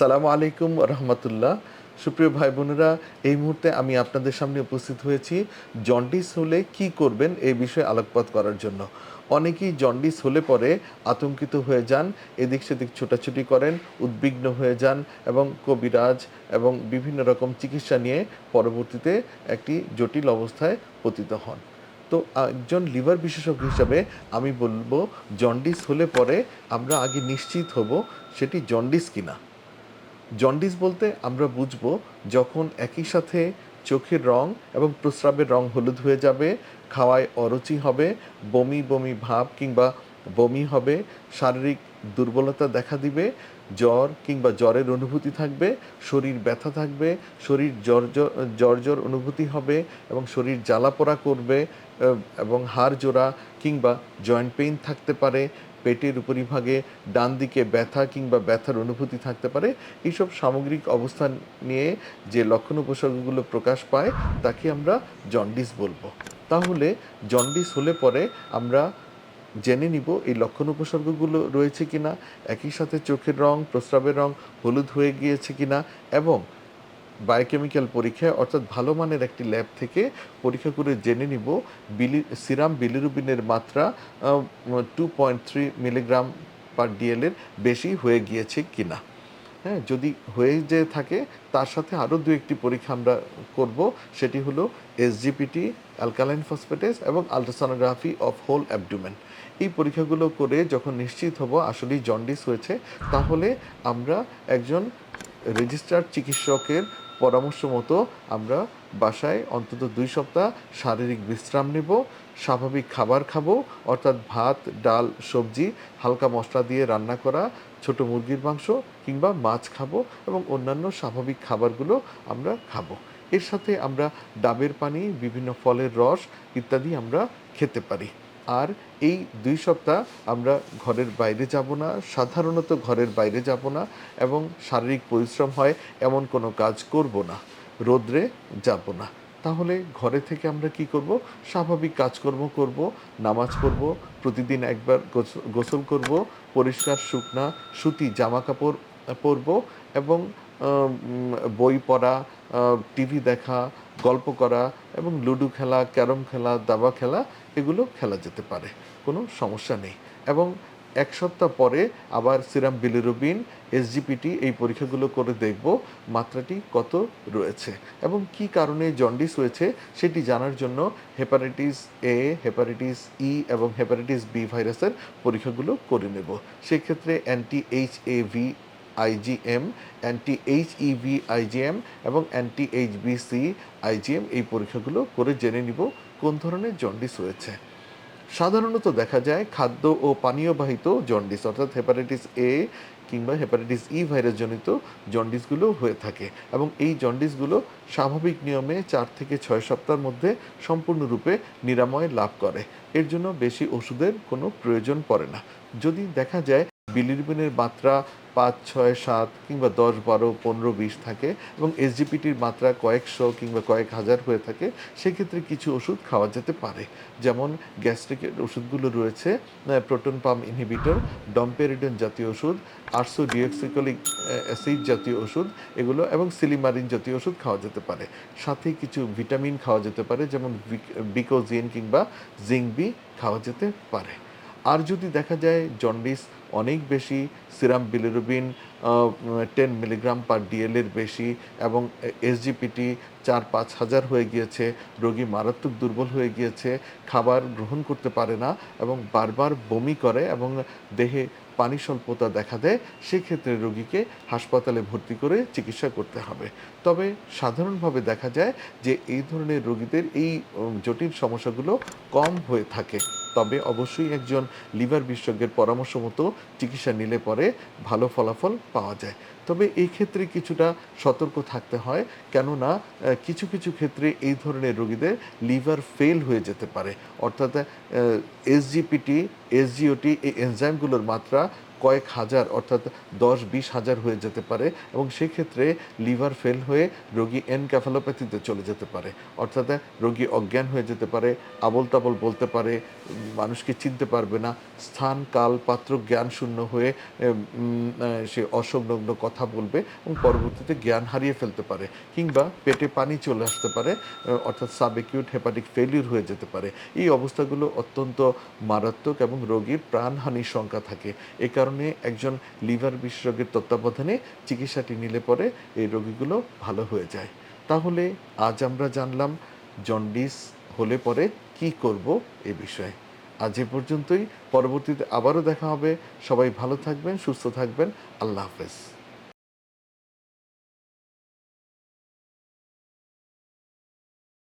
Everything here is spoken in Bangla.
আসসালামু আলাইকুম রহমতুল্লাহ। সুপ্রিয় ভাই বোনেরা, এই মুহূর্তে আমি আপনাদের সামনে উপস্থিত হয়েছি জন্ডিস হলে কি করবেন এই বিষয়ে আলোকপাত করার জন্য। অনেকেই জন্ডিস হলে পরে আতঙ্কিত হয়ে যান, এদিক সেদিক ছোটাছুটি করেন, উদ্বিগ্ন হয়ে যান এবং কবিরাজ এবং বিভিন্ন রকম চিকিৎসা নিয়ে পরবর্তীতে একটি জটিল অবস্থায় পতিত হন। তো একজন লিভার বিশেষজ্ঞ হিসাবে আমি বলব, জন্ডিস হলে পরে আমরা আগে নিশ্চিত হব সেটি জন্ডিস কিনা। জন্ডিস বলতে আমরা বুঝব যখন একই সাথে চোখের রং এবং প্রস্রাবের রং হলুদ হয়ে যাবে, খাওয়ায় অরুচি হবে, বমি বমি ভাব কিংবা বমি হবে, শারীরিক দুর্বলতা দেখা দিবে, জ্বর কিংবা জ্বরের অনুভূতি থাকবে, শরীর ব্যথা থাকবে, শরীর জ্বর জ্বর- অনুভূতি হবে এবং শরীর জ্বালা করবে, এবং হাড় জোড়া কিংবা জয়েন্ট পেইন থাকতে পারে পেটের উপরিভাগে ডান দিকে ব্যথা কিংবা ব্যথার অনুভূতি থাকতে পারে। এইসব সামগ্রিক অবস্থান নিয়ে যে লক্ষণ উপসর্গগুলো প্রকাশ পায়, তাকে আমরা জন্ডিস বলব। তাহলে জন্ডিস হলে পরে আমরা জেনে নিব এই লক্ষণ উপসর্গগুলো রয়েছে কিনা, একই সাথে চোখের রং, প্রস্রাবের রং হলুদ হয়ে গিয়েছে কিনা এবং বায়োকেমিক্যাল পরীক্ষায়, অর্থাৎ ভালো মানের একটি ল্যাব থেকে পরীক্ষা করে জেনে নিব। বিলি সিরাম বিলিরুবিনের মাত্রা two point three milligram per ডিএলের বেশি হয়ে গিয়েছে কিনা। হ্যাঁ যদি হয়ে যে থাকে, তার সাথে আরও দু একটি পরীক্ষা আমরা করব। সেটি হলো এসজিপিটি অ্যালকালাইন ফসফেটেস এবং আলট্রাসোনোগ্রাফি অফ হোল অ্যাবডোমেন এই পরীক্ষাগুলো করে যখন নিশ্চিত হব, আসলেই জন্ডিস হয়েছে, তাহলে আমরা একজন রেজিস্টার্ড চিকিৎসকের পরামর্শ মতো আমরা বাসায় অন্তত দুই সপ্তাহ শারীরিক বিশ্রাম নেব, স্বাভাবিক খাবার খাব, অর্থাৎ ভাত, ডাল, সবজি, হালকা মশলা দিয়ে রান্না করা, ছোট মুরগির মাংস কিংবা মাছ খাব এবং অন্যান্য স্বাভাবিক খাবারগুলো আমরা খাব। এর সাথে আমরা ডাবের পানি, বিভিন্ন ফলের রস ইত্যাদি আমরা খেতে পারি। আর এই দুই সপ্তাহ আমরা ঘরের বাইরে যাব না, সাধারণত ঘরের বাইরে যাব না এবং শারীরিক পরিশ্রম হয়, এমন কোনো কাজ করব না, রোদ্রে যাব না। তাহলে ঘরে থেকে আমরা কি করব? স্বাভাবিক কাজকর্ম করব, নামাজ পড়ব, প্রতিদিন একবার গোস- গোসল করব, পরিষ্কার শুকনা সুতি জামা কাপড় পরব এবং বই পড়া টিভি দেখা, গল্প করা এবং লুডো খেলা, ক্যারম খেলা, দাবা খেলা, এগুলো খেলা যেতে পারে। কোনো সমস্যা নেই। এবং এক সপ্তাহ পরে আবার সিরাম বিলিরুবিন এসজিপিটি এই পরীক্ষাগুলো করে দেখব মাত্রাটি কত রয়েছে এবং কি কারণে জন্ডিস হয়েছে সেটি জানার জন্য হেপাটাইটিস এ, হেপাটাইটিস ই এবং হেপাটাইটিস বি ভাইরাসের পরীক্ষাগুলো করে নেব। সেক্ষেত্রে anti H A V IgM anti H EV IgM এবং অ্যান্টি এইচ বিসি আইজিএম এই পরীক্ষাগুলো করে জেনে নিব কোন ধরনের জন্ডিস হয়েছে সাধারণত দেখা যায় খাদ্য ও পানীয়বাহিত জন্ডিস, অর্থাৎ হেপাটাইটিস এ কিংবা হেপাটাইটিস ই ভাইরাসজনিত জন্ডিসগুলো হয়ে থাকে এবং এই জন্ডিসগুলো স্বাভাবিক নিয়মে চার থেকে ছয় সপ্তাহের মধ্যে সম্পূর্ণরূপে নিরাময় লাভ করে। এর জন্য বেশি ওষুধের কোনো প্রয়োজন পড়ে না। যদি দেখা যায় বিলিরুবিনের মাত্রা পাঁচ, ছয়, সাত কিংবা দশ, বারো, পনেরো, বিশ থাকে এবং এসজিপিটির মাত্রা কয়েকশো কিংবা কয়েক হাজার হয়ে থাকে, সেক্ষেত্রে কিছু ওষুধ খাওয়া যেতে পারে। যেমন গ্যাস্ট্রিকের ওষুধগুলো রয়েছে প্রোটন পাম্প ইনহিবিটর, ডম্পেরিডন জাতীয় ওষুধ আরসো ডিঅক্সিকলিক অ্যাসিড জাতীয় ওষুধ এগুলো এবং সিলিমারিন জাতীয় ওষুধ খাওয়া যেতে পারে। সাথে কিছু ভিটামিন খাওয়া যেতে পারে, যেমন বিকোজিন কিংবা জিংবি খাওয়া যেতে পারে। আর যদি দেখা যায় জন্ডিস অনেক বেশি serum bilirubin ten milligram per ডিএলের বেশি এবং এসজিপিটি চার পাঁচ হাজার হয়ে গিয়েছে। রোগী মারাত্মক দুর্বল হয়ে গিয়েছে। খাবার গ্রহণ করতে পারে না এবং বারবার বমি করে এবং দেহে পানি স্বল্পতা দেখা দেয়, সেক্ষেত্রে রোগীকে হাসপাতালে ভর্তি করে চিকিৎসা করতে হবে। তবে সাধারণভাবে দেখা যায় যে, এই ধরনের রোগীদের এই জটিল সমস্যাগুলো কম হয়ে থাকে। তবে অবশ্যই একজন লিভার বিশেষজ্ঞের পরামর্শ মতো চিকিৎসা নিলে পরে ভালো ফলাফল পাওয়া যায়। তবে এই ক্ষেত্রে কিছুটা সতর্ক থাকতে হয়, কেননা কিছু কিছু ক্ষেত্রে এই ধরনের রোগীদের লিভার ফেল হয়ে যেতে পারে। অর্থাৎ এসজিপিটি, এসজিওটি, এই এনজাইমগুলোর মাত্রা কয়েক হাজার, অর্থাৎ দশ বিশ হাজার হয়ে যেতে পারে এবং সেক্ষেত্রে লিভার ফেল হয়ে রোগী এনক্যাফালোপ্যাথিতে চলে যেতে পারে। অর্থাৎ রোগী অজ্ঞান হয়ে যেতে পারে আবল তাবল বলতে পারে, মানুষকে চিনতে পারবে না, স্থান, কাল, পাত্র, জ্ঞান শূন্য হয়ে সে অসংলগ্ন কথা বলবে এবং পরবর্তীতে জ্ঞান হারিয়ে ফেলতে পারে কিংবা পেটে পানি চলে আসতে পারে অর্থাৎ সাবএকিউট হেপাটিক ফেলিউর হয়ে যেতে পারে। এই অবস্থাগুলো অত্যন্ত মারাত্মক এবং রোগীর প্রাণহানির সংখ্যা থাকে। এ কারণে একজন লিভার বিশেষজ্ঞের তত্ত্বাবধানে চিকিৎসাটি নিলে পরে এই রোগীগুলো ভালো হয়ে যায়। তাহলে আজ আমরা জানলাম জন্ডিস হলে পরে কি করব এ বিষয়ে। আজ এ পর্যন্তই। পরবর্তীতে আবারও দেখা হবে। সবাই ভালো থাকবেন, সুস্থ থাকবেন। আল্লাহ হাফেজ।